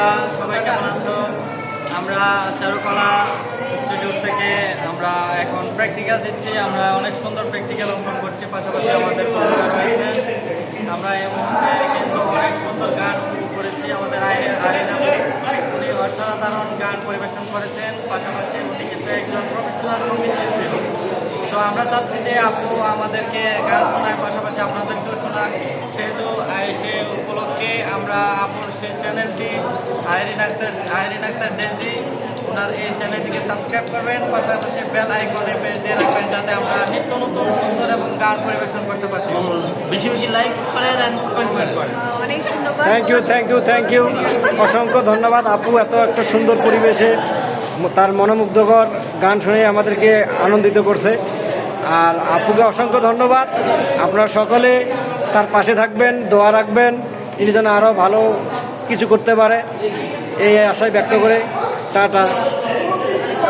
বন্ধুরা সবাই কেমন আছো? আমরা চারুকলা ইনস্টিটিউট থেকে আমরা এখন প্র্যাকটিক্যাল দিচ্ছি আমরা অনেক সুন্দর প্র্যাকটিক্যাল অঙ্কন করছি পাশাপাশি আমাদের রয়েছে। আমরা এই মুহূর্তে কিন্তু অনেক সুন্দর গান করেছি আমাদের উনি অসাধারণ গান পরিবেশন করেছেন পাশাপাশি উনি কিন্তু একজন প্রফেশনাল সংগীত শিল্পী। তো আমরা চাচ্ছি যে আপু আমাদেরকে গান শোনায় পাশাপাশি আপনাদেরকেও শোনাক। সেহেতু আহ, সে উপলক্ষে আমরা আপুর সেই চ্যানেলটি আইরিন আক্তার আইরিন আক্তার ডেজি ওনার এই চ্যানেলটিকে সাবস্ক্রাইব করবেন পাশাপাশি বেল আইকনে দিয়ে রাখবেন যাতে আমরা নিত্য নতুন সুন্দর এবং গান পরিবেশন করতে পারি। বেশি বেশি লাইক করেন অ্যান্ড কমেন্ট করেন। অনেক ধন্যবাদ। Thank you thank you thank you অসংখ্য ধন্যবাদ। আপু এত একটা সুন্দর পরিবেশে তার মনোমুগ্ধকর গান শুনে আমাদেরকে আনন্দিত করছে। আর আপুকে অসংখ্য ধন্যবাদ। আপনারা সকলে তার পাশে থাকবেন দোয়া রাখবেন। তিনি যেন আরও ভালো কিছু করতে পারে। এই আশায় ব্যক্ত করে টাটা